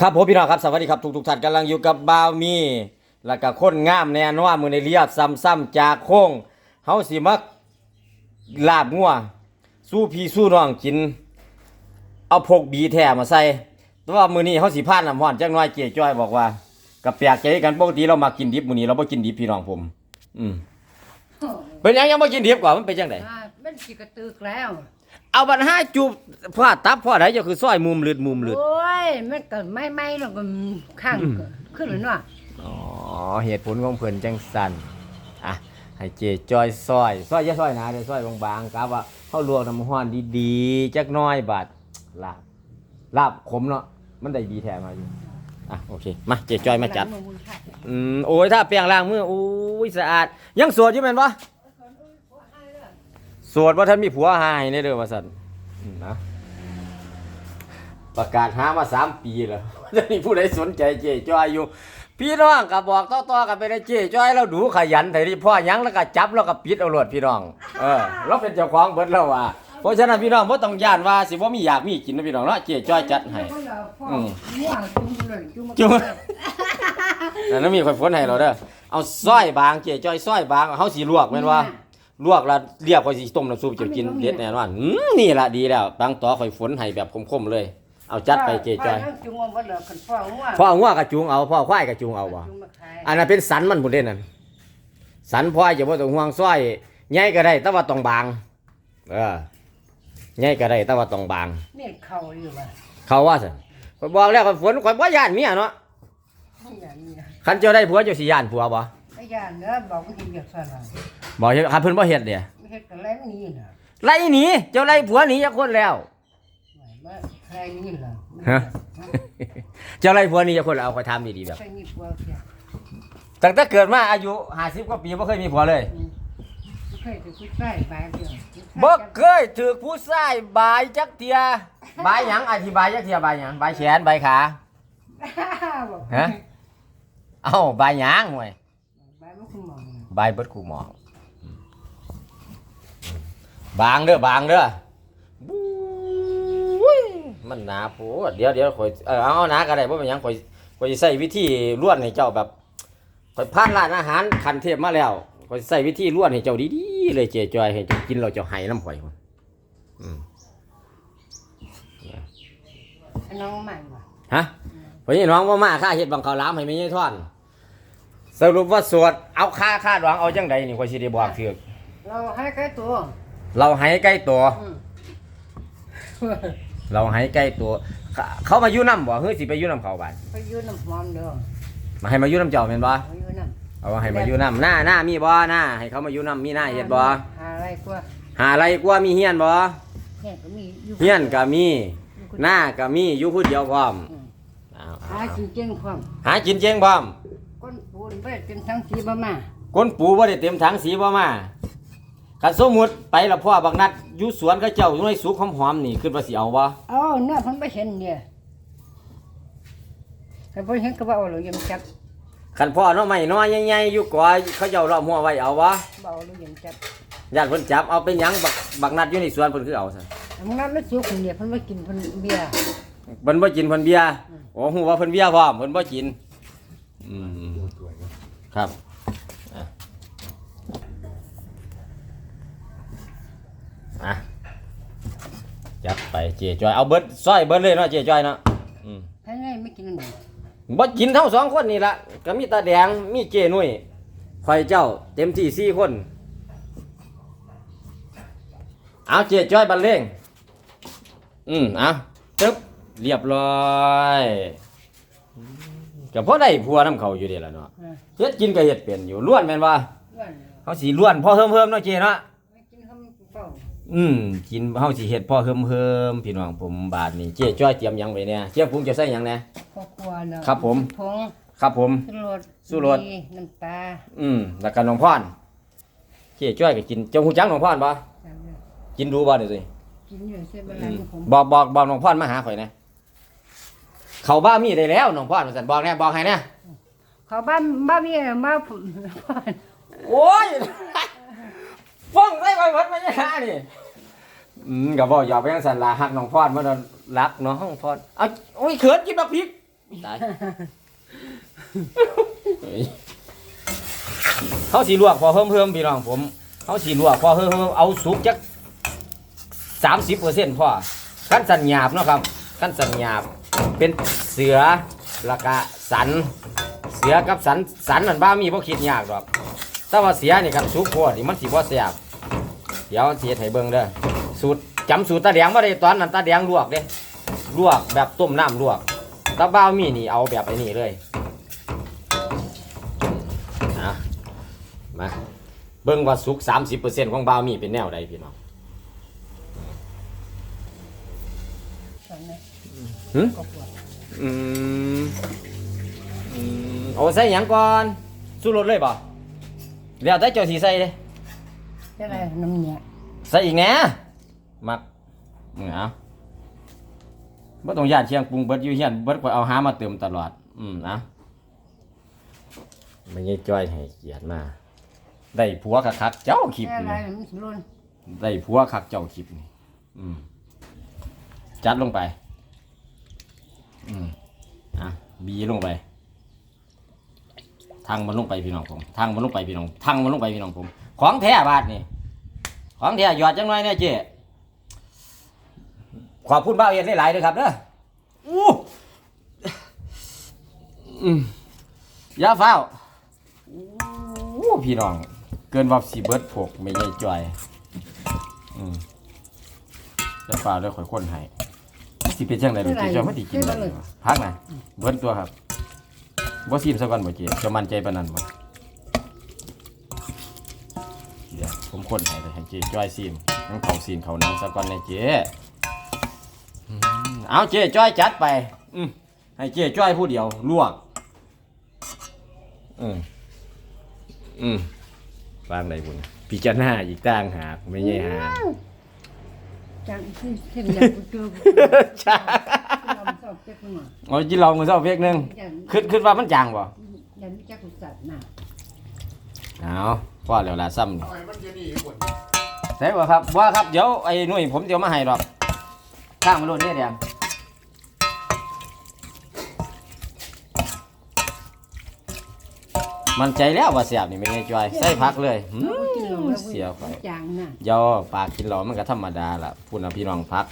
ครับผมพี่น้องครับสวัสดีครับทุกทุกๆท่านกำลังอยู่กับบาวมีแล้วก็คนงามแน่นอนมือในเรียบซ้ำๆจากโค้งเฮาสิมักลาบงัวสู้พี่สู้น้องกิน เอาพกบีแท้มาใส่แต่ว่ามื้อนี้เฮาสิพานน้ำร้อนจักหน่อยเก๋จ้อยบอกว่ากับแปลกใจกันปกติเรามากินดิบมื้อนี้เราบ่กินดิบพี่น้องผม อืมเป็นหยังยังบ่กินดิบกว่ามันเป็นจังไดอ่ามันสิกระตึกแล้ว เอาบัดห้าจูบพ่อตับพ่อใดจะคือซอยมุมลืดมุมลืดโอ้ยมันก็ไม่ไม่แล้วก็ข้างขึ้นหรือเนาะอ๋อเหตุผลของเพิ่นจังสันอะให้เจจอยซอยซอยอย่าซอยหนะเดี๋ยวซอยบางๆครับว่าเขาลวกน้ำห้อนดีๆจักหน้อยบาดลาบลาบขมเนาะมันได้ดีแท้มาอยู่อะโอเคมาเจจอยมาจัดหลังมือค่ะอืมโอ้ยถ้าเปลียงล้างมือโอ้ยสะอาดยังโสวดอยู่แม่นบ่โสวดว่าท่านมีผัวหายในเด้อว่าซั่นอืมนะประกาศหามาสามปีแล้วจะมีผู้ใดสนใจเจจอยอยู่ พี่น้องก็บอกต่อๆกันไปนะเจจอยเราดูขยันแต่ที่พ่อหยังแล้วก็จับแล้วก็ปิดเอารวดพี่น้อง เออเราเป็นเจ้าของเบิดแล้วว่าเพราะฉะนั้นพี่น้องบ่ต้องย่านว่าสิบ่มีอยากมีกินนะพี่น้องเนาะเจจอยจัดให้อืมม่วงจุ่มเลยจุ่มจุ่มนั่นนะมีคนฝนให้เราเด้อเอาซอยบางเจ๊จ้อยซอยบางเฮาสิลวกแม่นว่า ลวกแล้วเรียบค่อยสิต้มน้ำซุปจะกินเด็ดแน่นอนอืมนี่ล่ะดีแล้วบางต่อค่อยฝนให้แบบคมๆเลย เอาจัดไปเจ๊จ้อยพ่จุ่มเอาบ่เหลือคันพ่องัวพ่องัวกระจุงเอาพ่อควายกระจุงเอาบ่จุ่มมาขายอันนั้นเป็นสันมันพุ่นเด้นั่นสันพ่อจะบ่ต้องห่วงซอยใหญ่ก็ได้ แต่ว่าต้องบาง เออใหญ่ก็ได้แต่ว่าต้องบางนี่เข้าอยู่ว่ะเขาว่าซั่นข้อยบอกแล้วข้อยฝนข่อยบ่ย่านเมียเนาะไม่อย่างนี้คันเจ้าได้ผัวเจ้าสิย่านผัวบ่ไม่ย่านเด้อบอกว่ากินเบียร์ซะล่ะ บอกเฮ็ดคันเพิ่นบ่เฮ็ดเด้ไม่เฮ็ดกันแล้วนี่น่ะไล่หนีเจ้าไล่ผัวหนีจากคนแล้วว่าใครนี่ล่ะฮะเจ้าไล่ผัวหนีจากคนแล้วเอาคอยทำดีๆแบบใครนี่ผัวเสียตั้งแต่เกิดมาอายุห้าสิบกว่าปีบ่เคยมีผัวเลยบ่เคยถูกผู้ชายบายเดียวบ่เคยถือผู้ชายบายจักเทียบายหยังอธิบายจักเทียบายหยังบายแขนบายขาบอกฮะเอ้าบายหยังห่วยบายมันคือหมองบายเบิดกูหมอง บางเด้อบางเด้อบุ้ยมันหนาโพดเดี๋ยวเดี๋ยวข่อยเออเอาเอาหนาก็ได้บ่เป็นหยังข่อยข่อยสิใช้วิธีล้วนให้เจ้าแบบข่อยผ่านร้านอาหารคันเทพมาแล้วข่อยใส่วิธีล้วนให้เจ้าดีๆเลยเจจอยให้เจ้ากินเราเจ้าให้น้ำข่อยพุ่นอืมน้องใหม่ว่ะฮะพอนี้น้องว่ามาค่าเฮ็ดบังข้าวหลามให้แม่ยายท่อน สรุปว่าสวดเอาค่าค่าดวงเอาจังใดนี่ข่อยสิได้บอกเถือกเราให้แค่ตัว เราให้ใกล้ตัวอืมเราให้ใกล้ตัว เขาเขามาอยู่น้ำบ่เฮ้ยสิไปอยู่น้ำเขาบ้านไปยืนน้ำหอมเด้อมาให้มาอยู่น้ำเจ้าแม่นบ่ไปยืนน้ำเอาให้มาอยู่น้ำหน้าหน้ามีบ่หน้าให้เขามาอยู่น้ำมีหน้าเฮ็ดบ่หาอะไรกว่าหาอะไรกว่ามีเฮียนบ่เฮียนก็มีอยู่เฮียนก็มีหน้าก็มีอยู่ผู้เดียวพร้อมอืมเอาหาจริงๆความหากินเจงพร้อมก้นปูนไปเป็นทั้งสีบ่มาคนปูบ่ได้เต็มถังสีบ่มา คันสมมุติไปและพ่อบักนัดอยู่สวนเขาเจ้าอยู่ในสุกหอมๆนี่คิดว่าสิเอาบ่เอ้าเนื้อเพิ่นบ่เห็นเนี่ยแต่บ่เห็นก็บ่เอาหรอกยังจับคันพ่อเนาะไม่น้อยใหญ่ๆอยู่ก่อเขาเจ้าล้อมหัวไว้เอาบ่บ่เอาหรอกยังจับญาติเพิ่นจับเอาเป็นหยังบักบักนัดอยู่ในสวนเพิ่นคือเอาซะมึงนั้นมันสุกเนี่ยเพิ่นบ่กินเพิ่นเบียร์เพิ่นบ่กินเพิ่นเบียร์โอ้ฮู้ว่าเพิ่นเบียร์พร้อมเพิ่นบ่กินอืมครับอะ อะจับไปเจจอยเอาเบิดซอยเบิดเลยเนาะเจจอยเนาะอืมภายในไม่กินหนึ่งบ่กินเท่าสองคนนี่ละก็มีตาแดงมีเจนุ่ยข่อยเจ้าเต็มที่สี่คน เอาเจจ้อยบันเลงอืมเอาตึ๊บเรียบร้อยก็พอได้ผัวน้ำเขาอยู่เดีล่ะเนาะอ่าเฮ็ดกินก็เฮ็ดเป็นอยู่ล้วนแม่นว่าอ้วนเฮาสิล้วนพอเฮิมๆเนาะเจเนาะ ไม่กินข้าวเปล่า อืมกินเฮาสิเฮ็ดพอเฮิมๆพี่น้องผมบาดนี้เจจ้อยเตรียมหยังไว้เนี่ยเจียพุงจะใส่หยังแหน่ครอบครัวเนาะครับผม ผงครับผมสู้รสสู้รส ดีน้ำปลาอืมแล้วก็น้องพรเจ๊จ้อยก็กินเจ้าหูจักน้องพรบ่ตามด้วยกินดูบ่เดี๋ยวสิกินอยู่เส้นบะหลังผมบอกบอกบอกน้องพรมาหาข่อยนะเขาบ้ามีได้แล้วน้องพรว่าซั่นบอกแน่บอกให้แน่เขาบ้านบ้านมีมาผม โอ้ย ฟ้องได้ไว้หมดมาเนี่ยนะนี่อืมก็บ่อย่าไปจังซั่นล่ะฮักน้องพรมาโดนรักน้องพรเอาโอ้ยเขินกินบักพริกตายเฮ้ยเขาสีลวกพอเพิ่มเพิ่มพี่น้องผมเขาสีลวกพอเพิ่มเพิ่มเอาสุกจักสามสิบเปอร์เซ็นต์พอขั้นสันหยาบเนาะครับขั้นสันหยาบเป็นเสือแล้วก็สัน เสือกับสันสันมันบ้ามีพวกคิดยากดอก แต่ว่าเสียนี่กันสุกโพดนี่มันสิบ่แซ่บ เดี๋ยวเสียให้เบิ่งเด้อสูตรจำสูตรตาแดงบ่ได้ตอนนั้นตาแดงลวกเด้ลวกแบบต้มน้ำลวกแตาบ้าวมีนี่เอาแบบไอ้นี่เลยนะมาเบิ่งว่าสุก 30%ของบ้าวมีเป็นแนวใดพี่น้องตอนนี้หึก็ปวดอืมอืมเอาใส่หยังก่อนสู้รสเลยบ่แล้วแต่เจ้าสิใส่เด้จะอะไรน้ำเนี่ยใส่อีกแหน่มักมึงเอาบ่ต้องญาติเชียงปรุงเบิดอยู่เฮียนเบิดข่อยเอาหามาเติมตลอด อืมนะไม่ใช่จ้อยให้เกียรติมา ได้ผัวคักๆเจ้าคลิปจะอะไรนี่มันรุนได้ผัวคักเจ้าคลิปนี่อืมจัดลงไป อืมอะบีลงไป ทางมันลงไปพี่น้องผม ทางมันลงไปพี่น้อง ทางมันลงไปพี่น้องผม ของแท้บาทนี่ของแท้หยอดจังหน่อยเนี่ยเจ๊ขอบคุณบ้าวเอ็นหลายๆเลยครับเด้ออู้อืมอยาเฝ้าวอู้พี่น้อง เกินวับสีเบิร์ดพกไม่ใหญ่จ่อยอืมอยาเฝ้าวเด้อข่อยคนให้สิเป็นจังไดลูกเจ๊จ้อยไม่ไดีกินเลยพักนะเบิร์ดตัวครับบ่ซีมซะก่อนบ่เจ๊จะมั่นใจปานนั้นบ่ เดี๋ยวผมคนให้เลยให้เจ๊จ้อยซีนต้องเขาซีนเขาหนังซะก่อนนะเจ๊อืมเอาเจ๊จ้อยจัดไปอืมให้เจ๊จ้อยผู้เดียวลวกอืมอืมวางได้บุญพิจารณาอีกต่างหากไม่ใช่หาจังที่ที่อยากกูเจอกูจ้าเราชอบเจ็บหัวเอาจิเราเงินเศร้าเพียกหนึงยันคิดคิดว่ามันจางบ่ยันไม่จักกูสัตว์น่ะเอา พอแล้วล่ะซ้ำนี่ทำไมมันจะหนีหมดใช่ป่ะครับว่าครับเดี๋ยวไอ้หนุ่ยผมเดี๋ยวมาให้ดอกข้างมาโลดนี่เดียวมันใจแล้วว่าเสียบนี่ไม่ไงจอยใส่พักเลยหืเรามก็กินลงแล้วเสียไปจางน่ะเดี๋ยวปากกินหลอมันก็ธรรมดาล่ะพูดนะพี่น้องพัก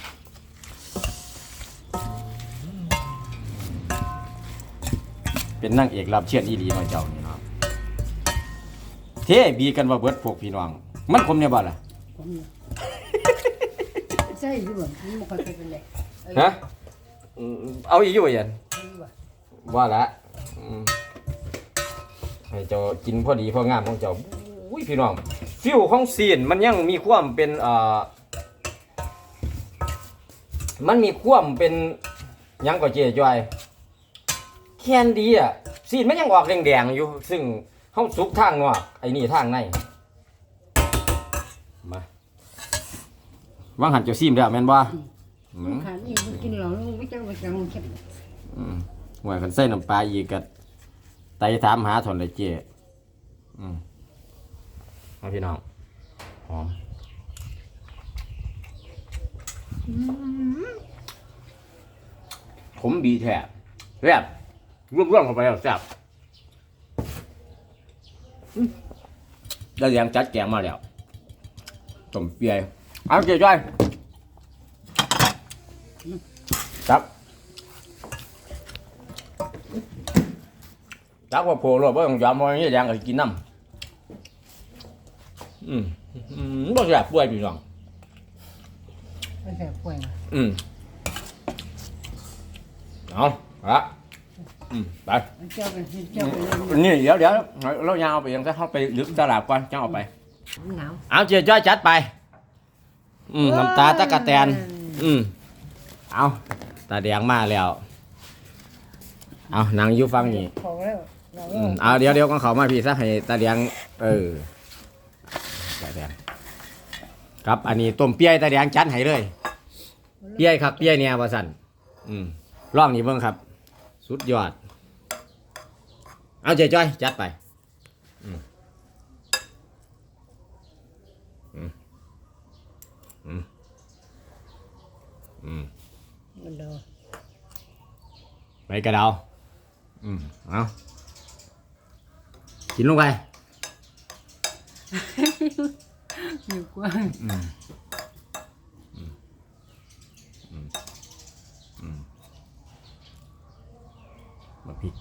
เป็นนางเอกรับเชิญอีหลีเนาะเจ้านี่ เนาะเท่บีกันว่าเบิดพวกพี่น้อง มันคมเนี่ยบ่ล่ะผมเนี่ยใช่ที่บ่มันบ่ค่อยเป็นเลยเอ้ยฮะอืมเอาอีกอยู่บ่ยันเอ้ยว่ะว่าละอืมให้เจ้ากินพอดีพองามของเจ้าอุ้ยพี่น้อง ฟิวของซีนมันยังมีความเป็นเอ่อมันมีความเป็นหยังก็เจจอยแคนดีอะซีนมันยังออกแดงๆอยู่ ซึ่ง เฮาสุกทางนอกไอ้นี่ทางในมาวางหันเจ้าซีมแล้วแม่นบ่อืมขาดนี่มันกินเหล้าแล้วไม่จักว่าจังเข็มอืมหวยกันใส่น้ำปลาอีกก็ไต่ถามหาถอนเลยเจอืมเอาพี่น้องหอมผมบีแทบแซ่บร่วมๆเข้าไปแล้วแซ่บอืม ได้ยังจัดแกงมาแล้วต้มเปียเอาเจ๊จ้อยครับจักว่าโผล่รถบ่ต้องยอมว่าอย่างนี้แดงก็กินน้ำอืมอืมบ่แซ่บป่วยพี่น้องไม่ใช่ป่วยว่ะอืมเอาละ อืมไปมันเจ้าเป็นเจ้าเป็นนี่เดี๋ยวเดี๋ยวเรายางเอาไปยังจะเข้าไปลึกตลาดก่อนจังเอาไป หนาวเอาเจียจ้อยจัดไป อืมน้ำตาตะกะแตน อืมเอาตาแดงมาแล้ว เอานางอยู่ฟังนี่พอแล้วเราอืมเอาเดี๋ยวเดี๋ยวก็เขามาพี่ซะให้ตาเลียงเออตาเลียงครับอันนี้ต้มเปียตาเลียงจัดให้เลย เปียครับเปียเนี่ยว่าสั่นอืมลองนี่เบิ่งครับ สุดยอด เอาเจ๊จ้อยจัดไปอืมอืมอืมอืมมันโดนไปกระเดาอืมเอากินลงไปอยู่กว้าง อืมอืมอืมอืม มาพริก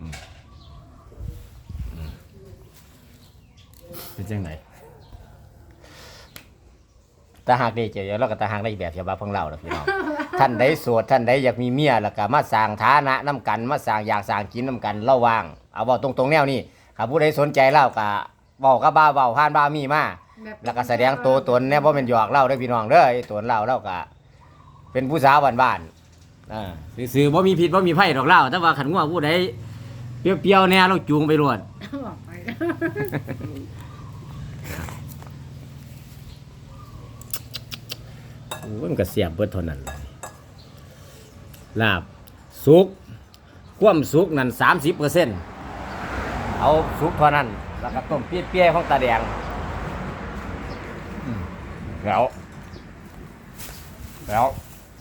อืมอืมเป็นจังไหนตาหากได้เจอแล้วก็ตาหากได้แบบฉบับของเราแล้วพี่น้อง ท่านใดโสวดท่านใดอยากมีเมียแล้วก็มาสร้างฐานะน้ำกัน มาสร้างอยากสร้างกินน้ำกันเล่าว่าง เอาเว้าตรงๆแนวนี้ถ้าผู้ใดสนใจเล่าก็เว้ากับบ้าวเว้าผ่านบ้าวมีมาแล้วก็แสดงตัวตนเนี่ยบ่เป็นหยอกเล่าได้อพี่น้องเด้อไอ้ตัวเล่าเล่าก็เป็นผู้สาวบ้านๆ อ่าซื่อๆบ่มีผิดบ่มีไผดอกเล่าแต่ว่าขันงัวผู้ใดเปรี้ยวๆแน่เราจูงไปรวด บอกไปโอ้ยมันก็เสียบเบิดเท่านั้นเลยลาบสุกความสุกนั่น30%เอร์เซนเอาสุกเท่านั้น แล้วก็ต้มเปรี้ยวๆของตาแดงแล้ว แล้ว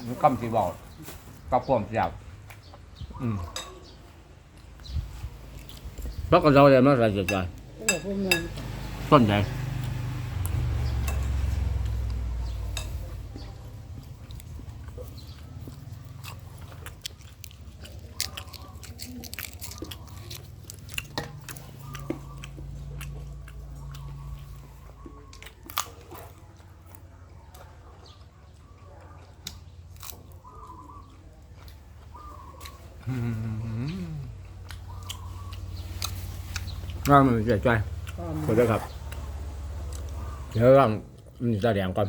มันก็สิบอก กับความเสียบอืมเพราะก็เราจะมาใส่ใจก็บอกว่ามันต้นใหญ่ ง่ายมันใจใจขอโทษครับ เดี๋ยวลองมันจะแดงก่อน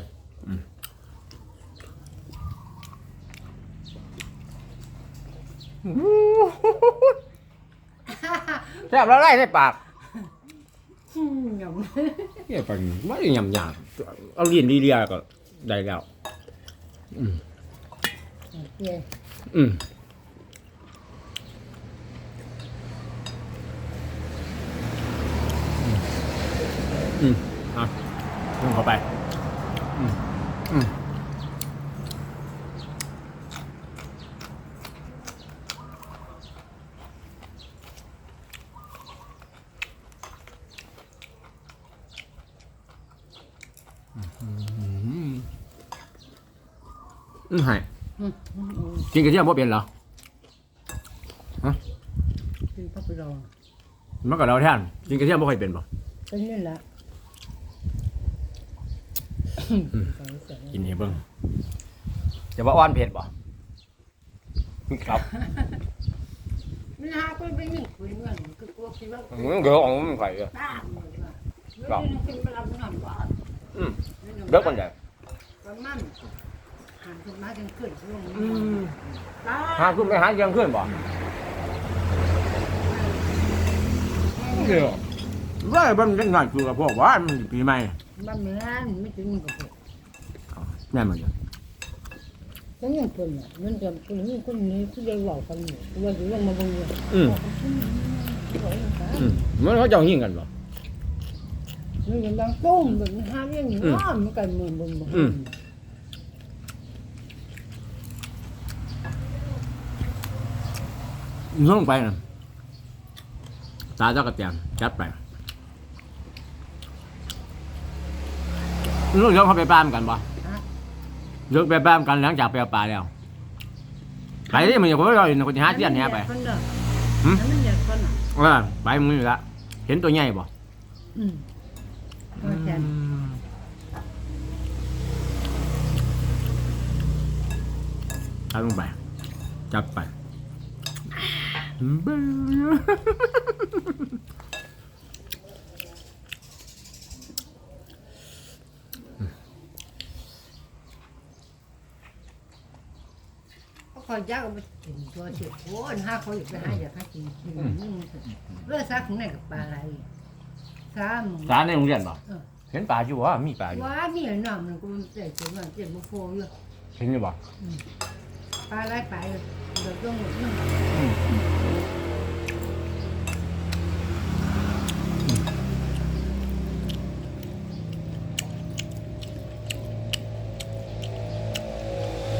แซ่บแล้วไล่ในปากยำเนี่ยเป็นไม่ยำยากเอาเลียนดีเรียก็ได้แล้วเย้อืม อืมอะลงเข้าไป อืมอืมอืมหายอืมอืมอืมกินกระเทียมบ่เป็นเหรอคือพักไปรอมันก็เราแท่นกินกระเทียมบ่ค่อยเป็นบ่เป็นนี่แหละ กินให้เบิ่งจะว่าอ้อนเผ็ดบ่ครับนี่ฮะก็เป็นนี่คุยเงินคือกลัวคิดว่ามึงเดี๋ยวของมันไข่อะป้าหมดว่ะเรื่องนี้กินไปรับเงินบาทอืมเลิกมันใหญ่ประมาณหันขึ้นมาจนขึ้นลงอืมป้าหาขึ้นไปหาเยังขึ้นบ่เดี๋ยวว่ามันเป็นงานคือกับพวกว่ามันปีใหม่ บ้านเมืองไม่ถึงกับพวกแม่นมันอยู่ก็ยังคนอะมันจะคนนี้คนนี้ที่ยังหลอกกันอยู่ว่าอยู่ยังมาบังเอิญอืมอืมมันเขาเจ้าหิ้งกันบ่มันยังดังตุ้มแบบห้าเรื่องน้อมกันเหมือนบนบ้านลงไปนะตาเจ้ากระเตียงจัดไป ลูกเดี๋ยวเขาไปป้ามกันบ่เลิกไปบ้านกันหลังจากไปเอาปลาแล้วไปที่มันอย่าคนเราอยู่คนที่หาเสี้ยนเนี้ยไปหืมมันอยากคนอะเออไปมึงอยู่ละเห็นตัวใหญ่บ่อืมก็แทนเอาลงไปจับไปเบ้ เขา คอยยักเอาไปกินตัวเฉียดโอ้ยห้าเขาอยากไปหาอยากให้กินกินนี่มันสิเลือดซักของไหนกับปลาอะไรซ้ำสารในโรงเรียนบ่เออเห็นปลาอยู่วะมีปลาอยู่ว่ามีหน่อมันก็ใส่เสื้อมันเจ็บบุโฟอยู่เห็นอยู่บ่ปลาไรไปเดี๋ยวต้องหมดนึง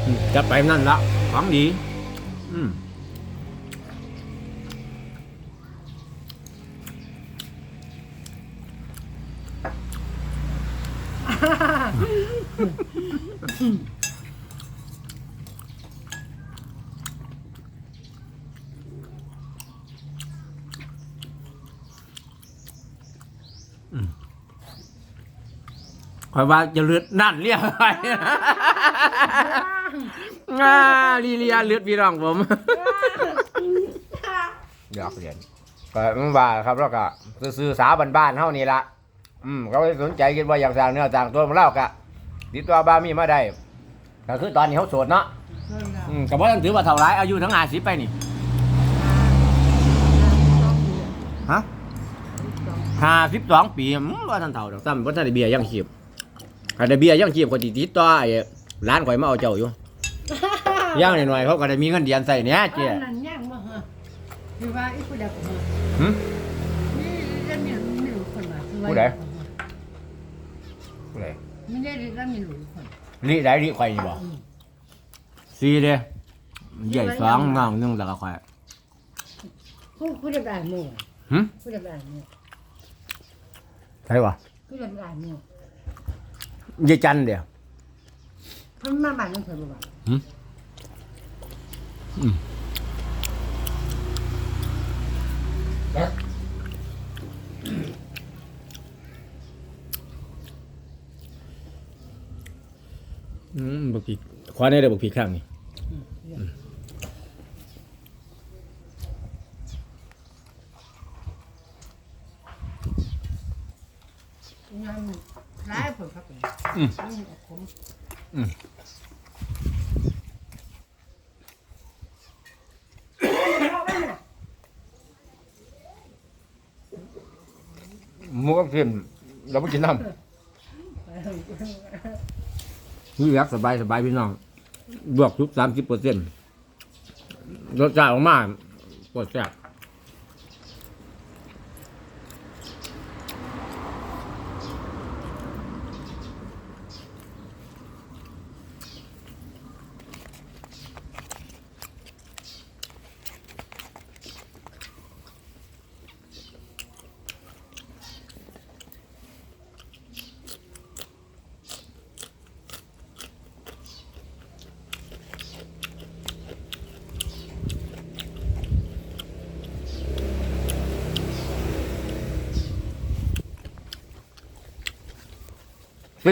อืมจับไปนั่นละ ของดี อืมคอยว่าจะเลือดนั่นเรียกไป อ่าลีเลียเลือดพี่น้องผม อยากเรียนก็มันว่าครับแล้วก็ซื้อสาวบ้านๆเฮานี่ละอืมเขาสนใจคิดว่าอยากสร้างเนื้อสร้างตัวของเราก็ติดตัวบ้ามีมาได้ก็คือตอนนี้เขาโสดเนาะอืมก็บ่ต้องถือว่าเท่าไรอายุทั้ง50ไปนี่ฮะ52ปีอืมว่าท่านเฒ่าดอกซ้ำบ่ทันได้เบี้ยยังชีพถ้าได้เบี้ยยังชีพก็สิติดต่อไอ้ร้านข่อยมาเอาเจ้าอยู่ ย่างหน่อยๆเขาก็ได้มีเงินเดือนใส่เนี่ยเจ๊ อันนั้นย่างบ่ฮะคือว่าอีผู้ใดก็ฮะหึนี่เรื่องนี้ไม่รู้คนว่าคือว่าผู้ใด ผู้ใดไม่ได้เรื่องไม่รู้คนลีได้ลีข่อยนี่บ่สี่เด้ใหญ่สองน้องหนึงแล้วก็ข่อยผู้ผู้ได้อ่านมั่วหึผู้ได้อ่านมั่วใช่บ่ผู้ได้อ่านมั่วยายจันเด้อเพิ่นมาบ้านนั่นเพิ่นบ่ว่า อืมบักพีขวาได้เด้อบักพีข้างนี่ งานหลายเพิ่นครับ อืม นี่ผม อืม หมู กับเค็มเราไม่กินน้ำนี่รักสบายสบายพี่น้องบวกทุกสามสิบเปอร์เซ็นต์รสชาติออกมาปวดแสบ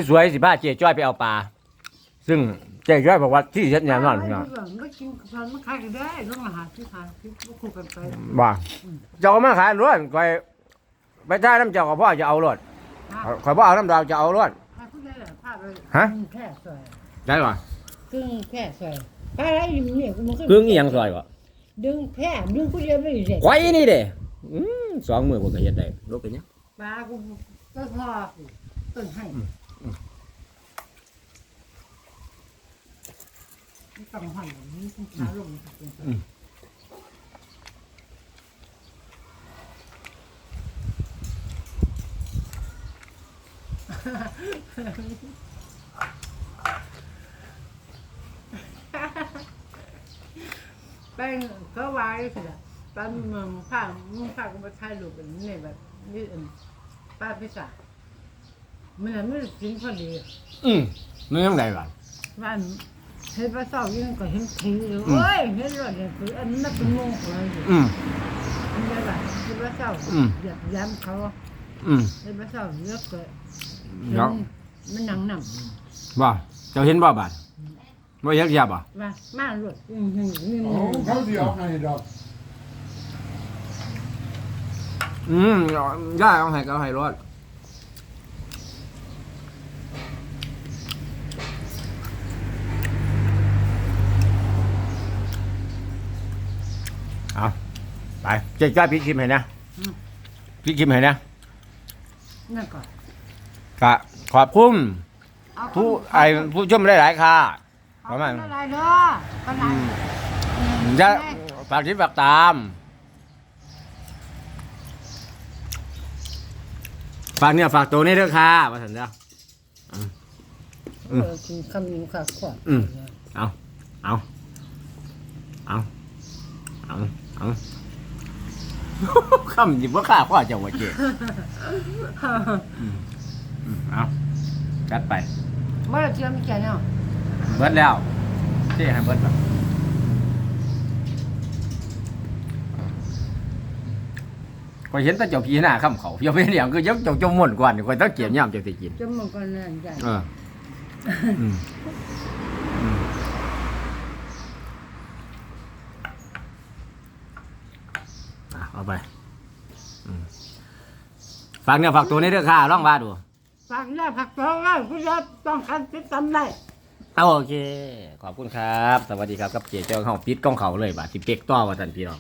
สวยๆสิบ้าเจ๊จ้อยไปเอาปลา ซึ่งเจ๊จ้อยบอกว่าที่เช็ดแนวนอนพี่น้องก็กินกับมันขายได้ต้องมาหาที่ขายที่คู่กันไปว่าเจ้าเอามาขายรถคอยไปท่าน้ำเจ้ากับพ่อจะเอารถคอยพ่อเอาน้ำดาวจะเอารถพาผู้ใดล่ะพาไปฮะแค่ซอยได้ป่ะครึ่งแค่ซอยพาอะไรอยู่เนี่ยมันก็เครื่องอีหยังซอยก่ดึงแค่ดึงผู้เดียวไม่ได้ไว้นี่เด้อืมสองมือผมก็เฮ็ดได้ลูกเป็นหยังปลากูก็พอต้นให้ ต้องหันนี้ต้องขาลงเป็นเขาไว้สิละป้าเมืองข้างเมืองข้าก็มาถ่ายรูปแบบนี้แบบนี่อันป้าพิศา มันน่ะไม่ได้กินพอดีอืมนี่ยังไงบ้างว่าเห็นปลาเศร้ายังก็เห็นทีเลยโอ้ยเห็นรถเนี่ยคืออันนั้นเป็นโมงของเราอยู่อืม อันนี้แบบเห็นปลาเศร้าอืม เหยียบย้ำเขาอืมเห็นปลาเศร้าเยอะเกินเดี๋ยวมันหนังหนังบ่เจ้าเห็นบ่บาดบ่เฮ็ดเรียบบ่ว่ามาหลุดอืมอืมอืมโอ้เขาสิเอาให้ดอกอืมย่าเอาให้ก็เอาให้รถ เอาไปเจ๊จ้อยพี่ชิมให้นะพี่ชิมให้นะนั่นก่อนก็ขอบคุณเอาผู้ไอ้ผู้ชมหลายๆค่ะเอาประมาณอะไรเด้ออะไรจะฝากที่ฝากตามฝากเนี่ยฝากตัวนี้ด้วยค่ะมาสันเดียวเออคือคำนี้ค่ะขวดอืม เอา เอา เอา เอา เอาคำหยิบว่าข้าข้าจะว่าเจ๊อืมอืมเอาจัดไปเมื่อเทียมแก่เนาะเบิดแล้วเจ๊ให้เบิดแล้วก็เห็นแต่เจ้าพี่หน้าคำเขาเพียวเป็นอย่างคือยังเจ้าจมม่วนกว่านี่ก็ต้องเกี่ยมย่ำเจ้าสิกินจมมันก็นั่นใหญ่เอออืมอืมอะเอา ไปอืมฝากเนื้อฝากตัวนี้เด้อค่ะลองว่าดูฝากแรกผักท้องแล้วคุณจะต้องการติดตามได้ เอาโอเค ขอบคุณครับ สวัสดีครับกับเจ๊เจ้าเขาปิดกล้องเขาเลยบาดที่เป๊กต่อว่าท่านพี่น้อง